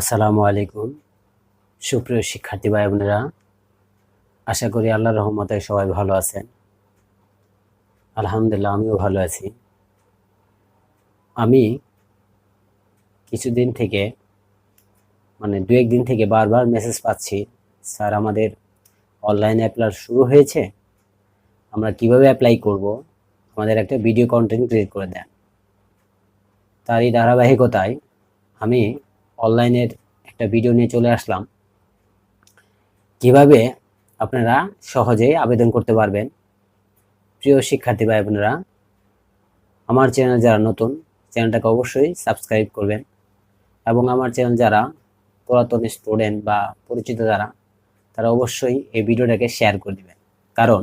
আসসালামু আলাইকুম। সুপ্রিয় শিক্ষার্থী ভাই বোনেরা আশা করি আল্লাহ রহমতে সবাই ভালো আছেন। আলহামদুলিল্লাহ, আমিও ভালো আছি। আমি কিছুদিন থেকে মানে দু একদিন থেকে বারবার মেসেজ পাচ্ছি, স্যার, আমাদের অনলাইন অ্যাপ্লাই শুরু হয়েছে, আমরা কীভাবে অ্যাপ্লাই করব? আমাদের একটা ভিডিও কন্টেন্ট ক্রিয়েট করে দেন। তারই ধারাবাহিকতায় আমি অনলাইনের একটা ভিডিও নিয়ে চলে আসলাম। কীভাবে আপনারা সহজে আবেদন করতে পারবেন? প্রিয় শিক্ষার্থী ভাই বোনেরা আমার চ্যানেল যারা নতুন, চ্যানেলটাকে অবশ্যই সাবস্ক্রাইব করবেন এবং আমার চ্যানেল যারা পুরাতন স্টুডেন্ট বা পরিচিত যারা, তারা অবশ্যই এই ভিডিওটাকে শেয়ার করে দিবেন। কারণ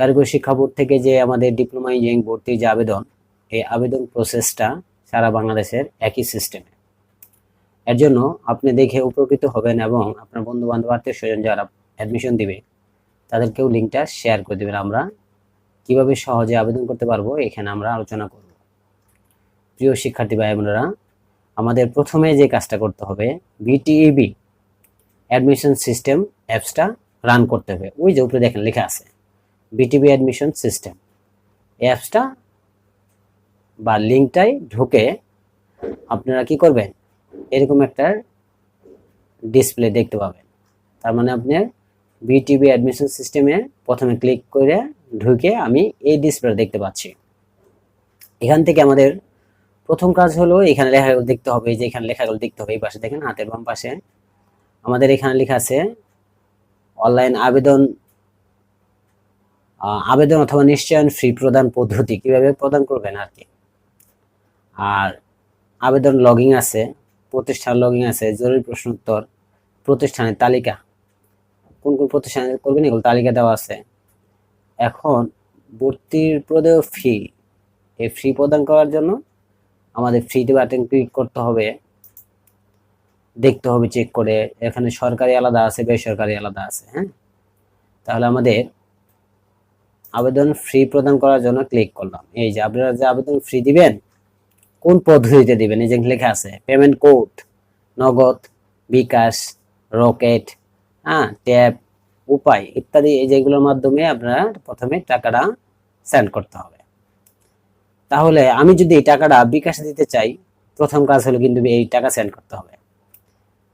কারিগরি শিক্ষা বোর্ড থেকে যে আমাদের ডিপ্লোমা ইঞ্জিনিয়ারিং ভর্তির যে আবেদন, এই আবেদন প্রসেসটা সারা বাংলাদেশের একই সিস্টেমে এর জন্য আপনি দেখে উপকৃত হবেন এবং আপনার বন্ধু বান্ধব আত্মীয় স্বজন যারা অ্যাডমিশন দিবে, তাদেরকেও লিঙ্কটা শেয়ার করে দেবেন। আমরা কীভাবে সহজে আবেদন করতে পারব, এখানে আমরা আলোচনা করব। প্রিয় শিক্ষার্থী ভাই বোনেরা, আমাদের প্রথমে যে কাজটা করতে হবে বিটিইবি অ্যাডমিশন সিস্টেম অ্যাপসটা রান করতে হবে। ওই যে উপরে দেখেন লেখা আছে বিটিবি অ্যাডমিশন সিস্টেম অ্যাপসটা বা লিঙ্কটাই ঢুকে আপনারা কি করবেন? এরকম একটা ডিসপ্লে দেখতে পাবেন। তার মানে আপনার বিটিভি অ্যাডমিশন সিস্টেমে প্রথমে ক্লিক করে ঢুকে আমি এই ডিসপ্লে দেখতে পাচ্ছি। এখান থেকে আমাদের প্রথম কাজ হলো এখানে লেখাগুলো দেখতে হবে যে এখানে লেখাগুলো দেখতে হবে, এই পাশে দেখেন হাতের বাম পাশে। আমাদের এখানে লেখা আছে অনলাইন আবেদন আবেদন অথবা নিশ্চয়ন ফি প্রদান পদ্ধতি। কীভাবে প্রদান করবেন আর কি? আর আবেদন লগিং আছে। প্রতিষ্ঠান লগিং আছে, জরুরি প্রশ্ন উত্তর, প্রতিষ্ঠানের তালিকা। কোন কোন প্রতিষ্ঠানে করবেন এগুলো তালিকা দেওয়া আছে। এখন ভর্তির প্রদেয় ফি এই ফি প্রদান করার জন্য আমাদের ফ্রিতে বাটন ক্লিক করতে হবে। দেখতে হবে চেক করে, এখানে সরকারি আলাদা আছে, বেসরকারি আলাদা আছে হ্যাঁ? তাহলে আমাদের আবেদন ফ্রি প্রদান করার জন্য ক্লিক করলাম। এই যে আপনারা যে আবেদন ফ্রি দিবেন কোন পদ্ধতিতে দিবেন? এই যে লেখা আছে পেমেন্ট কোড নগদ, বিকাশ রকেট হ্যাঁ ট্যাপ উপায় ইত্যাদি, এই যেগুলোর মাধ্যমে আপনারা প্রথমে টাকাটা সেন্ড করতে হবে। তাহলে আমি যদি এই টাকাটা বিকাশে দিতে চাই, প্রথম কাজ হলো কিন্তু এই টাকা সেন্ড করতে হবে।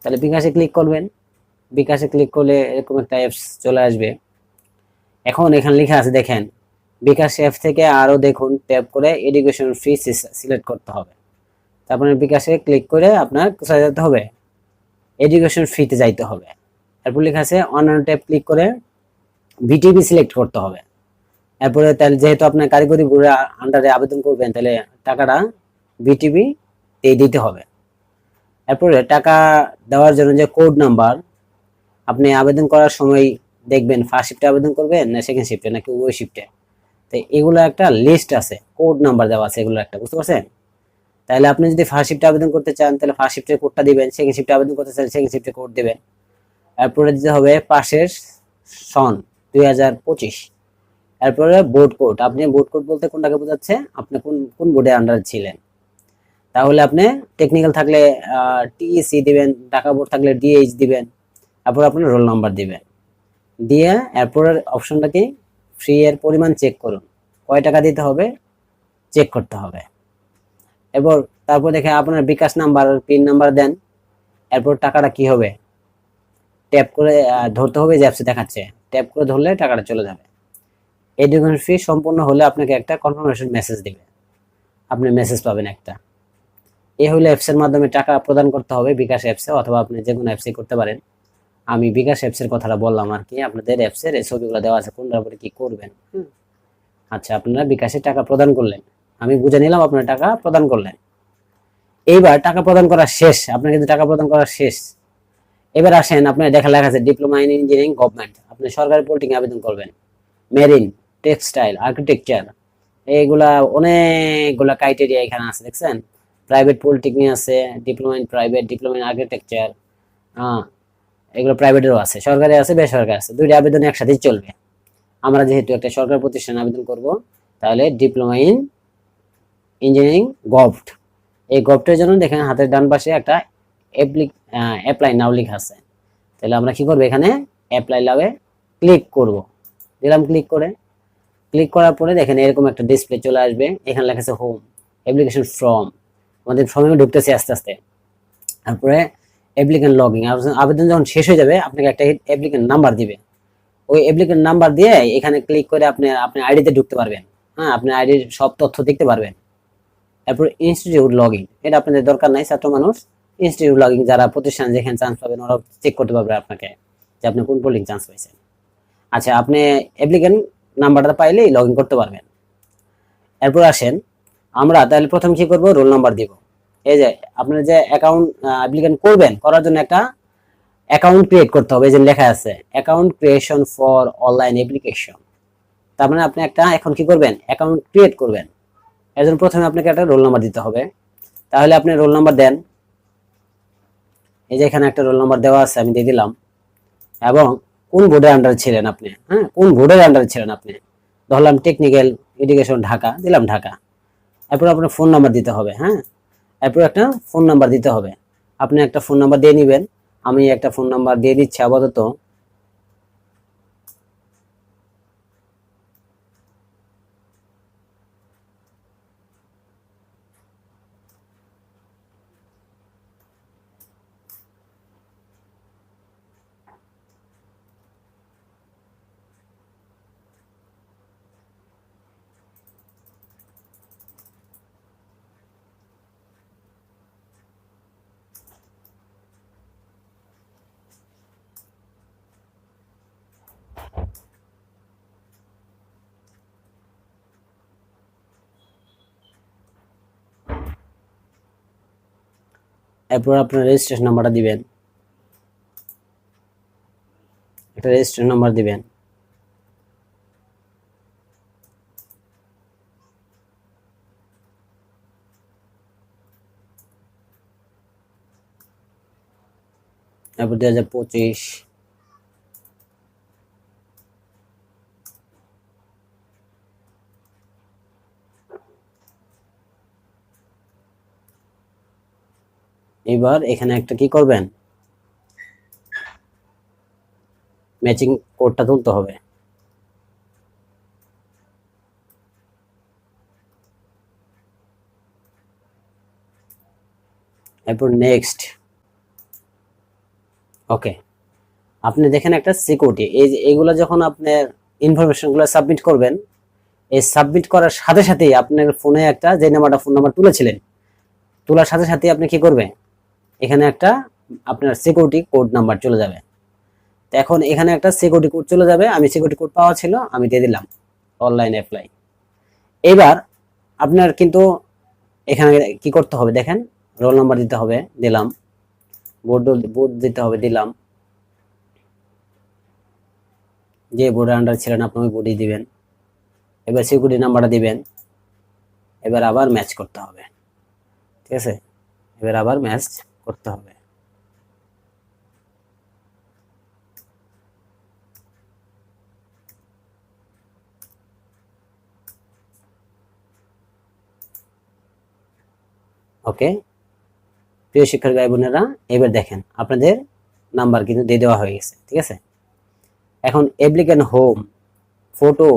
তাহলে বিকাশে ক্লিক করবেন। বিকাশে ক্লিক করলে এরকম একটা অ্যাপস চলে আসবে। এখন এখানে লেখা আছে, দেখেন বিকাশ অ্যাপ থেকে আরও দেখুন ট্যাপ করে এডুকেশন ফি সিলেক্ট করতে হবে। তারপরে বিকাশে ক্লিক করে আপনার কোথায় যেতে হবে? এডুকেশন ফিতে যাইতে হবে। এরপর লেখা আছে অন্যান্য ট্যাপ ক্লিক করে ভিটিভি সিলেক্ট করতে হবে। এরপরে তাহলে যেহেতু আপনার কারিগরি বোর্ডের আন্ডারে আবেদন করবেন, তাহলে টাকাটা ভিটিভি তে দিতে হবে। এরপরে টাকা দেওয়ার জন্য যে কোড নাম্বার আপনি আবেদন করার সময় দেখবেন ফার্স্ট শিফটে আবেদন করবেন না সেকেন্ড শিফটে নাকি ওই শিফটে তো এগুলো একটা লিস্ট আছে কোড নাম্বার দেওয়া আছে এগুলো একটা, বুঝতে পারছেন? তাহলে আপনি যদি ফার্স্ট শিফটে আবেদন করতে চান, তাহলে ফার্স্ট শিফটের কোডটা দিবেন সেকেন্ড শিফটে আবেদন করতে চান সেকেন্ড শিফটে কোড দিবেন। এরপরে দিতে হবে পাশের সন দুই হাজার পঁচিশ। এরপরে বোর্ড কোড আপনি বোর্ড কোড বলতে কোনটাকে বোঝাচ্ছে? আপনি কোন কোন বোর্ডের আন্ডারে ছিলেন? তাহলে আপনি টেকনিক্যাল থাকলে টিইসি দিবেন ঢাকা বোর্ড থাকলে ডিএইচ দিবেন। তারপর আপনার রোল নাম্বার দিবেন। দিয়ে এরপরের অপশনটা কি? ফ্রি এর পরিমাণ চেক করুন। কয় টাকা দিতে হবে? চেক করতে হবে। এরপর তারপর দেখে আপনার বিকাশ নাম্বার পিন নাম্বার দেন। এরপর টাকাটা কি হবে? ট্যাপ করে ধরতে হবে যে অ্যাপসে দেখাচ্ছে। ট্যাপ করে ধরলে টাকাটা চলে যাবে। এডুকেশন ফি সম্পূর্ণ হলে আপনাকে একটা কনফার্মেশন মেসেজ দিবে। আপনি মেসেজ পাবেন একটা। এই হলো অ্যাপসের মাধ্যমে টাকা প্রদান করতে হবে বিকাশ অ্যাপসে অথবা আপনি যে কোনো অ্যাপসে করতে পারেন। আমি বিকাশ অ্যাপসের কথাটা বললাম আর কি আপনাদের অ্যাপসের এই ছবিগুলো দেওয়া আছে কোনটার উপরে কি করবেন? আচ্ছা আপনারা বিকাশে টাকা প্রদান করলেন। আমি বুঝে নিলাম আপনারা টাকা প্রদান করলেন। এইবার টাকা প্রদান করা শেষ আপনার কিন্তু টাকা প্রদান করা শেষ। এবার আসেন আপনার দেখা লেখা আছে ডিপ্লোমা ইন ইঞ্জিনিয়ারিং গভর্নমেন্ট আপনি সরকারি পোল্টিং আবেদন করবেন। মেরিন টেক্সটাইল আর্কিটেকচার এইগুলা অনেকগুলা ক্রাইটেরিয়া এখানে আছে দেখছেন? প্রাইভেট পলিটেকনিক আছে diploma in private diploma in architecture হ্যাঁ এগুলো প্রাইভেটেরও আছে, সরকারি আছে, বেসরকারি আছে, দুইটা আবেদন একসাথেই চলবে। আমরা যেহেতু একটা সরকারি প্রতিষ্ঠানে আবেদন করব, তাহলে ডিপ্লোমা ইন ইঞ্জিনিয়ারিং গভট এই গভটের জন্য দেখেন হাতের ডান পাশে একটা অ্যাপ্লাই নাও লেখা আছে। তাহলে আমরা কি করব এখানে? অ্যাপ্লাই নাওয়ে ক্লিক করব। দিলাম ক্লিক করে। ক্লিক করার পরে দেখেন এরকম একটা ডিসপ্লে চলে আসবে। এখানে লেখা আছে হোম অ্যাপ্লিকেশন ফর্ম আমাদের ফর্মে ঢুকতেছি আস্তে আস্তে। তারপরে অ্যাপ্লিকেন্ট লগিং আবেদন যখন শেষ হয়ে যাবে, আপনাকে একটা অ্যাপ্লিকেন্ট নাম্বার দিবে। ওই অ্যাপ্লিকেন্ট নাম্বার দিয়ে এখানে ক্লিক করে আপনি আপনি আইডিতে ঢুকতে পারবেন। হ্যাঁ আপনি আইডির সব তথ্য দেখতে পারবেন। তারপর ইনস্টিটিউট লগিং এটা আপনাদের দরকার নাই, ছাত্র মানুষ। ইনস্টিটিউট লগিং যারা প্রতিষ্ঠান যেখানে চান্স পাবেন ওরা চেক করতে পারবে আপনাকে যে আপনি কোন পোলিং চান্স পাইছেন। আচ্ছা আপনি অ্যাপ্লিকেন্ট নাম্বারটা পাইলেই লগ করতে পারবেন। এরপর আসেন। আমরা তাহলে প্রথম কি করব? রোল নাম্বার দিব। এই যে আপনার যে অ্যাকাউন্ট অ্যাপ্লিকেন্ট করবেন, করার জন্য একটা অ্যাকাউন্ট ক্রিয়েট করতে হবে। এই যে লেখা আছে account creation for online application তার মানে আপনি একটা এখন কি করবেন? অ্যাকাউন্ট ক্রিয়েট করবেন। এর জন্য প্রথমে আপনাকে একটা রোল নাম্বার দিতে হবে। তাহলে আপনি রোল নাম্বার দেন। এই যে এখানে একটা রোল নাম্বার দেওয়া আছে, আমি দিয়ে দিলাম। এবং কোন বোর্ডের আন্ডারে ছিলেন আপনি? হ্যাঁ কোন বোর্ডের আন্ডারে ছিলেন আপনি? ধরলাম টেকনিক্যাল এডুকেশন ঢাকা, দিলাম ঢাকা। এরপর আপনার ফোন নাম্বার দিতে হবে হ্যাঁ? এরপর একটা ফোন নাম্বার দিতে হবে। আপনি একটা ফোন নাম্বার দিয়ে নেবেন। আমি একটা ফোন নাম্বার দিয়ে দিচ্ছি আপাতত। এরপর আপনার রেজিস্ট্রেশন নাম্বারটা দিবেন। একটা রেজিস্ট্রেশন নাম্বার দিবেন। এরপর দুই হাজার পঁচিশ। এবার এখানে একটা কি করবেন? ম্যাচিং কোডটা তুলতে হবে। এরপর নেক্সট ওকে আপনি দেখেন একটা সিকিউরিটি এই যে এইগুলো যখন আপনার ইনফরমেশনগুলো সাবমিট করবেন, এই সাবমিট করার সাথে সাথেই আপনার ফোনে একটা যে নাম্বারটা ফোন নাম্বার তুলেছিলেন, তোলার সাথে সাথে আপনি কি করবেন? এখানে একটা আপনার সিকিউরিটি কোড নাম্বার চলে যাবে। তো এখন এখানে একটা সিকিউরিটি কোড চলে যাবে। আমি সিকিউরিটি কোড পাওয়া ছিল, আমি দিয়ে দিলাম। অনলাইন অ্যাপ্লাই এবার আপনার কিন্তু এখানে কি করতে হবে দেখেন রোল নাম্বার দিতে হবে, দিলাম। বোর্ড বোর্ড দিতে হবে, দিলাম। যে বোর্ডের আন্ডার ছিলেন আপনি ওই বোর্ডই দিবেন। এবার সিকিউরিটি নাম্বারটা দিবেন। এবার আবার ম্যাচ করতে হবে। ঠিক আছে? এবার আবার ম্যাচ করতে হবে। ওকে? প্রিয় শিক্ষার ভাই বোনেরা, এবার দেখেন, আপনাদের নাম্বার কিন্তু দিয়ে দেওয়া হয়ে গেছে, ঠিক আছে? এখন applicant home photo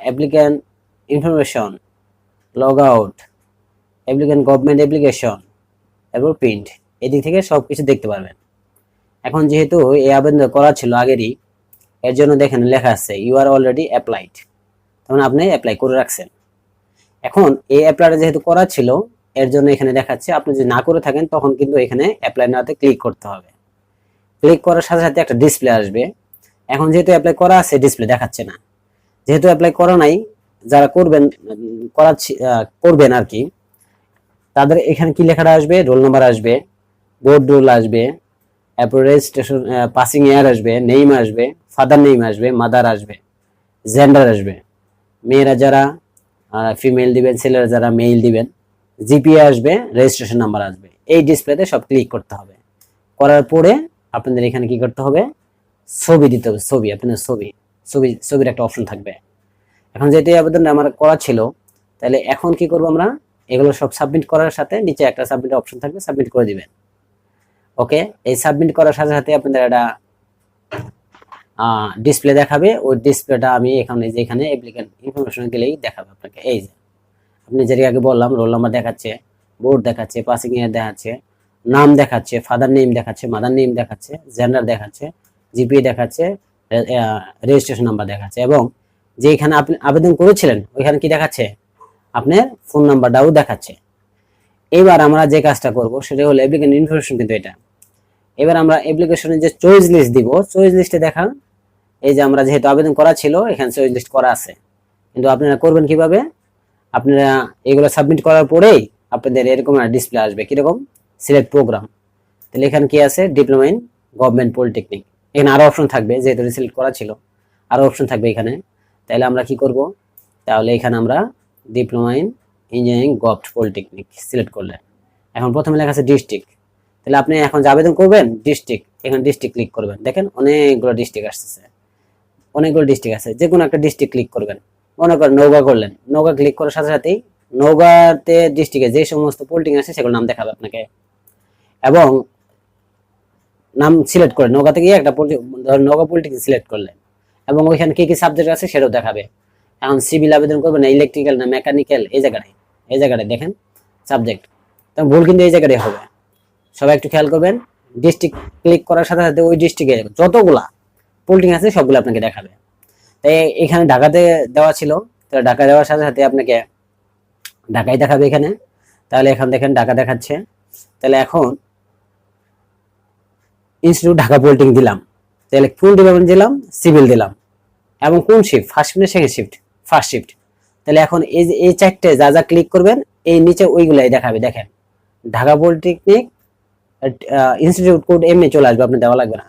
applicant information log out applicant government application এরপর প্রিন্ট এদিক থেকে সব কিছু দেখতে পারবেন। এখন যেহেতু এই আবেদন করা ছিল আগেরই, এর জন্য দেখেন লেখা আছে ইউ আর অলরেডি অ্যাপ্লাইড তখন আপনি অ্যাপ্লাই করে রাখছেন। এখন এই অ্যাপ্লাইটা যেহেতু করা ছিল, এর জন্য এখানে দেখাচ্ছে, আপনি যদি না করে থাকেন, তখন কিন্তু এখানে অ্যাপ্লাই নাতে ক্লিক করতে হবে। ক্লিক করার সাথে সাথে একটা ডিসপ্লে আসবে। এখন যেহেতু অ্যাপ্লাই করা আছে ডিসপ্লে দেখাচ্ছে না। যেহেতু অ্যাপ্লাই করা নাই, যারা করবেন করা করবেন আর কি তাদের এখানে কি লেখাটা আসবে? রোল নাম্বার আসবে বোর্ড রোল আসবে এরপর রেজিস্ট্রেশন পাসিং ইয়ার আসবে নেইম আসবে ফাদার নেইম আসবে মাদার আসবে জেন্ডার আসবে। মেয়েরা যারা ফিমেল দিবেন, ছেলেরা যারা মেইল দিবেন জিপিএ আসবে রেজিস্ট্রেশন নাম্বার আসবে। এই ডিসপ্লেতে সব ক্লিক করতে হবে। করার পরে আপনাদের এখানে কি করতে হবে? ছবি দিতে হবে, ছবি, আপনাদের ছবি ছবি, ছবির একটা অপশন থাকবে। এখন যেহেতু এই আবেদনটা আমার করা ছিল, তাহলে এখন কি করব আমরা? এগুলো সব সাবমিট করার সাথে নিচে একটা সাবমিট অপশন থাকবে সাবমিট করে দিবেন। ওকে এই সাবমিট করার সাথে সাথে আপনাদের একটা ডিসপ্লে দেখাবে। ওই ডিসপ্লেটা আমি এখানে যেখানে অ্যাপ্লিকেন্ট ইনফরমেশন গেলেই দেখাবে আপনাকে। এই যে, আপনি যেটা আগে বললাম রোল নাম্বার দেখাচ্ছে বোর্ড দেখাচ্ছে পাসিং ইয়ার দেখাচ্ছে, নাম দেখাচ্ছে ফাদার নেম দেখাচ্ছে মাদার নেম দেখাচ্ছে জেন্ডার দেখাচ্ছে জিপিএ দেখাচ্ছে রেজিস্ট্রেশন নাম্বার দেখাচ্ছে। এবং যেখানে আপনি আবেদন করেছিলেন, ওইখানে কি দেখাচ্ছে? আপনার ফোন নাম্বারটাও দেখাচ্ছে। এবার আমরা যে কাজটা করব, সেটা হলো অ্যাপ্লিকেন্ট ইনফরমেশন কিন্তু এটা। এবার আমরা অ্যাপ্লিকেশনের যে চয়েস লিস্ট দিব চয়েস লিস্টে দেখান। এই যে আমরা যেহেতু আবেদন করা ছিল, এখানে চয়েস লিস্ট করা আছে। কিন্তু আপনারা করবেন কীভাবে? আপনারা এগুলো সাবমিট করার পরেই আপনাদের এরকম ডিসপ্লে আসবে। কীরকম? সিলেক্ট প্রোগ্রাম তাহলে এখানে কি আছে? ডিপ্লোমা ইন গভর্নমেন্ট পলিটেকনিক এখানে আরও অপশন থাকবে, যেহেতু সিলেক্ট করা ছিল। আরও অপশন থাকবে এখানে। তাহলে আমরা কি করব? তাহলে এখানে আমরা diploma in engineering govt polytechnic select করলেন। এখন প্রথমে লেখা আছে ডিস্ট্রিক্ট তাহলে আপনি এখন যে আবেদন করবেন ডিস্ট্রিক্ট এখানে ডিস্ট্রিক্ট ক্লিক করবেন। দেখেন অনেকগুলো ডিস্ট্রিক্ট আসতেছে। অনেকগুলো ডিস্ট্রিক্ট আছে। যে কোনো একটা ডিস্ট্রিক্ট ক্লিক করবেন। মনে করেন নৌকা করলেন। নৌকা ক্লিক করার সাথে সাথেই নৌকাতে ডিস্ট্রিক্টে যে সমস্ত পোল্টিং আছে সেগুলো নাম দেখাবে আপনাকে। এবং নাম সিলেক্ট করে নৌকা থেকে একটা ধরেন নৌকা পোল্ট্রি সিলেক্ট করলেন। এবং ওইখানে কী কী সাবজেক্ট আছে সেটাও দেখাবে। এখন সিভিল আবেদন করবেন না ইলেকট্রিক্যাল না মেকানিক্যাল এই জায়গাটায় এই জায়গাটায়, দেখেন সাবজেক্ট তো ভুল কিন্তু এই জায়গাটায় হবে। সবাই একটু খেয়াল করবেন ডিস্ট্রিক্ট ক্লিক করার সাথে সাথে ওই ডিস্ট্রিক্টে যতগুলা পোল্টিং আছে, সবগুলো আপনাকে দেখাবে। তাই এখানে ঢাকাতে দেওয়া ছিল, তো ঢাকা দেওয়ার সাথে সাথে আপনাকে ঢাকাই দেখাবে এখানে। তাহলে এখন দেখেন, ঢাকা দেখাচ্ছে। তাহলে এখন ইনস্টিটিউট ঢাকা পোল্টিং দিলাম। তাহলে কোন ডিপার্টমেন্ট দিলাম সিভিল দিলাম। এবং কোন shift first shift second shift first shift তাহলে এখন এই যে, এই চারটে যা যা ক্লিক করবেন, এই নিচে ওইগুলাই দেখাবে, দেখেন। ঢাকা পলিটেকনিক ইনস্টিটিউট কোড এমনি চলে আসবে আপনি দেওয়া লাগবে না।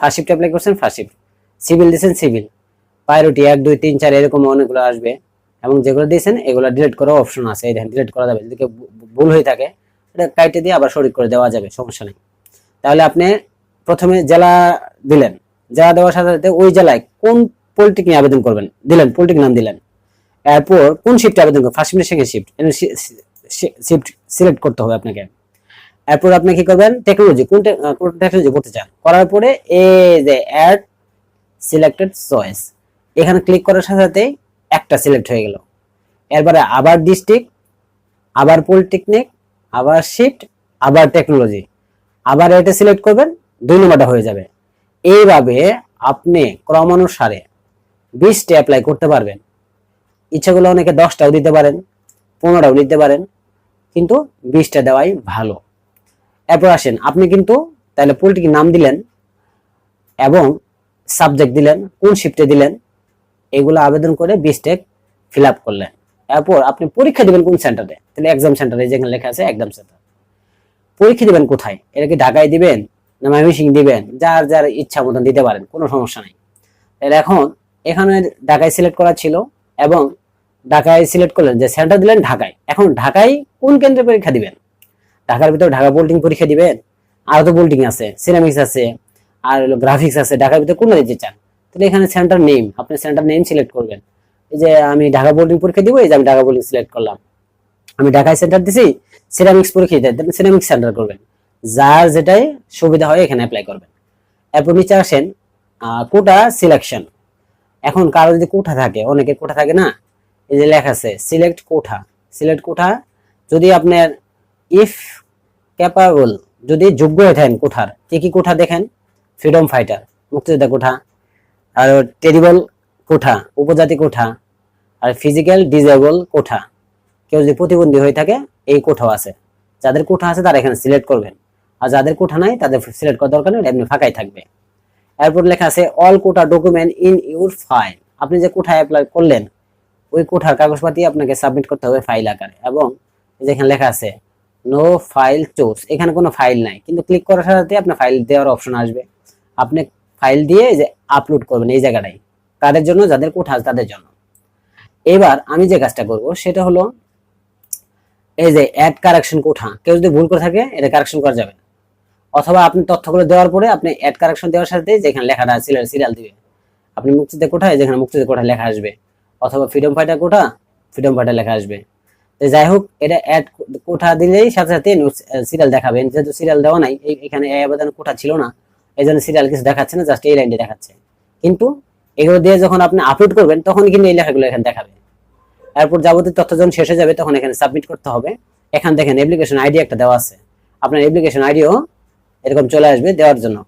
ফার্স্ট শিফট অ্যাপ্লাই করছেন ফার্স্ট শিফট সিভিল দিয়েছেন সিভিল প্রায়োরিটি এক, দুই, তিন, চার, এরকম অনেকগুলো আসবে। এবং যেগুলো দিয়েছেন, এগুলো ডিলিট করার অপশন আছে। এই দেখেন ডিলিট করা যাবে। যদি ভুল হয়ে থাকে, এটা কাইটে দিয়ে আবার সঠিক করে দেওয়া যাবে, সমস্যা নেই। তাহলে আপনি প্রথমে জেলা দিলেন। জেলা দেওয়ার সাথে সাথে ওই জেলায় কোন পলিটিক নিয়ে আবেদন করবেন। দিলেন পলিটিক নাম দিলেন। এরপর কোন শিফটে আবেদন করবেন? First shift second shift shift select করতে হবে আপনাকে। এরপর আপনি কি করবেন? টেকনোলজি কোন কোন টেকনোলজি করতে চান? করার পরে এ যে অ্যাড সিলেক্টেড চয়েস এখানে ক্লিক করার সাথে সাথে একটা সিলেক্ট হয়ে গেল। এরপরে আবার ডিস্ট্রিক্ট আবার পলিটেকনিক আবার শিফট আবার টেকনোলজি আবার এটা সিলেক্ট করবেন, দুই নম্বরটা হয়ে যাবে। এইভাবে আপনি ক্রমানুসারে বিশটা অ্যাপ্লাই করতে পারবেন। ইচ্ছাগুলো অনেকে দশটাও দিতে পারেন, পনেরোটাও দিতে পারেন, কিন্তু বিশটা দেওয়াই ভালো। এরপর আসেন, আপনি কিন্তু তাহলে পোলট্রির নাম দিলেন এবং সাবজেক্ট দিলেন, কোন শিফটে দিলেন, এগুলো আবেদন করে বিশটা ফিল আপ করলেন। এরপর আপনি পরীক্ষা দিবেন কোন সেন্টারে তাহলে এক্সাম সেন্টারে যেখানে লেখা আছে এক্সাম সেন্টার পরীক্ষা দিবেন কোথায়? এটা কি ঢাকায় দিবেন না ময়মনসিং দিবেন? যার যার ইচ্ছা মতন দিতে পারেন, কোনো সমস্যা নেই। তাহলে এখন এখানে ঢাকায় সিলেক্ট করা ছিল এবং ঢাকায় সিলেক্ট করলেন যে সেন্টার দিলেন ঢাকায়। এখন ঢাকায় কোন কেন্দ্রে পরীক্ষা দিবেন? ঢাকার ভিতরে ঢাকা বোল্টিং পরীক্ষা দিবেন, আরও তো বোল্টিং আছে সিরামিক্স আছে, আর গ্রাফিক্স আছে, ঢাকার ভিতরে কোনটা দিতে চান তাহলে এখানে সেন্টার নেম আপনি সেন্টার নেম সিলেক্ট করবেন। এই যে আমি ঢাকা বোল্টিং পরীক্ষা দিব, এই যে আমি ঢাকা বোল্টিং সিলেক্ট করলাম। আমি ঢাকায় সেন্টার দিছি সিরামিক্স পরীক্ষা দিতে সিরামিক্স সেন্টার করবেন। যার যেটাই সুবিধা হয় এখানে অ্যাপ্লাই করবেন। এরপর নিচে আসেন কোটা সিলেকশন এখন কারও যদি কোঠা থাকে, অনেকের কোঠা থাকে না? এই যে লেখা আছে সিলেক্ট কোঠা। সিলেক্ট কোঠা যদি আপনার ইফ ক্যাপাবল যদি যোগ্য হয়ে থাকেন কোঠার, কি কি কোঠা দেখেন? ফ্রিডম ফাইটার মুক্তিযোদ্ধা কোঠা। আর টেরিবল কোঠা, উপজাতি কোঠা। আর ফিজিক্যাল ডিজেবল কোঠা। কেউ যদি প্রতিবন্ধী হয়ে থাকে, এই কোঠাও আছে। যাদের কোঠা আছে, তারা এখানে সিলেক্ট করবেন। আর যাদের কোঠা নাই, তাদের সিলেক্ট করার দরকার নেই, এমনি ফাঁকাই থাকবে। এরপর লেখা আছে all quota document in your file আপনি যে কোঠায় অ্যাপ্লাই করলেন, ওই কোঠার কাগজপাতি আপনাকে সাবমিট করতে হবে ফাইল আকারে। এবং যেখানে লেখা আছে নো ফাইল চোজ এখানে কোনো ফাইল নাই। কিন্তু ক্লিক করার সাথে আপনার ফাইল দেওয়ার অপশন আসবে। আপনি ফাইল দিয়ে যে আপলোড করবেন এই জায়গাটাই কাদের জন্য? যাদের কোঠা আছে তাদের জন্য। এবার আমি যে কাজটা করব, সেটা হলো, এই যে অ্যাড কারেকশন কোঠা। কেউ যদি ভুল করে থাকে, এটা কারেকশন করা যাবে অথবা আপনি তথ্যগুলো দেওয়ার পরে আপনি অ্যাড কারেকশন দেওয়ার সাথে যেখানে লেখাটা সিরিয়াল সিরিয়াল দিবে। আপনি মুক্তিতে কোঠায় যেখানে মুক্তিতে কোঠা লেখা আসবে। অথবা ফ্রিডম ফাইটার কোঠা ফ্রিডম ফাইটার লেখা আসবে। তো যাই হোক, এটা অ্যাড কোঠা দিলেই সাথে সাথে সিরিয়াল দেখাবেন যেহেতু সিরিয়াল দেওয়া নাই এখানে এই আবেদন কোঠা ছিল না এই জন্য সিরিয়াল কিছু দেখাচ্ছে না জাস্ট এই লাইনটা দেখাচ্ছে। কিন্তু এগুলো দিয়ে যখন আপনি আপলোড করবেন, তখন কিন্তু এই লেখাগুলো এখানে দেখাবে। এরপর যাবতীয় তথ্য যখন শেষ হয়ে যাবে, তখন এখানে সাবমিট করতে হবে। এখান দেখেন অ্যাপ্লিকেশন আইডি একটা দেওয়া আছে। আপনার অ্যাপ্লিকেশন আইডিও এরকম চলে আসবে দেওয়ার জন্য।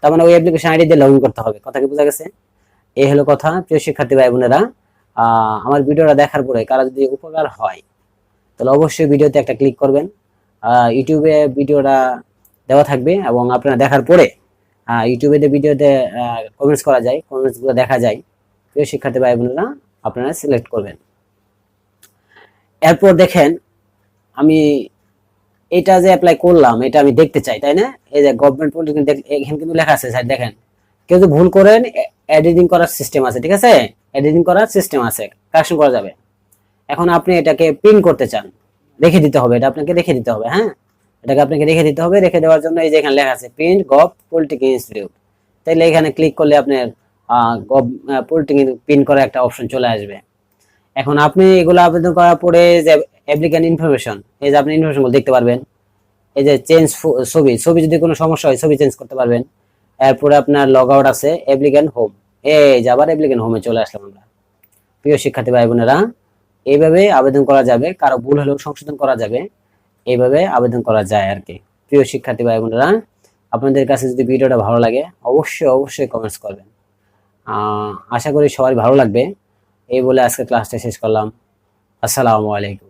তার মানে ওই অ্যাপ্লিকেশন আইডি দিয়ে লগ করতে হবে। কথা কি বোঝা গেছে? এই হলো কথা, প্রিয় শিক্ষার্থী ভাই বোনেরা। আমার ভিডিওটা দেখার পরে কারা যদি উপকার হয়, তাহলে অবশ্যই ভিডিওতে একটা ক্লিক করবেন। ইউটিউবে ভিডিওটা দেওয়া থাকবে এবং আপনারা দেখার পরে ইউটিউবে ভিডিওতে কমেন্টস করা যায় কমেন্টসগুলো দেখা যায়, প্রিয় শিক্ষার্থী ভাই বোনেরা, আপনারা সিলেক্ট করবেন। এরপর দেখেন, আমি এটা যে অ্যাপ্লাই করলাম, এটা আমি দেখতে চাই, তাই না? এই যে গভর্নমেন্ট পলিটিক্যাল এখানে কিন্তু লেখা আছে স্যার দেখেন। কেউ যদি ভুল করেন এডিটিং করার সিস্টেম আছে, ঠিক আছে? এডিটিং করার সিস্টেম আছে কারেকশন করা যাবে। এখন আপনি এটাকে প্রিন্ট করতে চান, রেখে দিতে হবে, এটা আপনাকে রেখে দিতে হবে হ্যাঁ? এটাকে আপনাকে রেখে দিতে হবে, রেখে দেওয়ার জন্য এই যে এখানে লেখা আছে প্রিন্ট গভ পলিটিক্যাল ইনস্টিটিউট তাইলে এখানে ক্লিক করলে আপনার গভ পলিটিক্যাল প্রিন্ট করার একটা অপশন চলে আসবে। এখন আপনি এগুলো আবেদন করার পরে যে অ্যাপ্লিক্যান্ট ইনফরমেশন এই যে আপনি ইনফরমেশনগুলো দেখতে পারবেন। এই যে চেঞ্জ ছবি। ছবি যদি কোনো সমস্যা হয়, ছবি চেঞ্জ করতে পারবেন। এরপরে আপনার লগ আউট আছে অ্যাপ্লিক্যান্ট হোম এই যে আবার অ্যাপ্লিক্যান্ট হোমে চলে আসলাম আমরা। প্রিয় শিক্ষার্থী ভাই বোনেরা এইভাবে আবেদন করা যাবে। কারও ভুল হলেও সংশোধন করা যাবে। এইভাবে আবেদন করা যায় আর কি। প্রিয় শিক্ষার্থী ভাই বোনেরা আপনাদের কাছে যদি ভিডিওটা ভালো লাগে, অবশ্যই অবশ্যই কমেন্টস করবেন। আশা করি সবার ভালো লাগবে। এই বলে আজকে ক্লাসটা শেষ করলাম। আসসালামু আলাইকুম।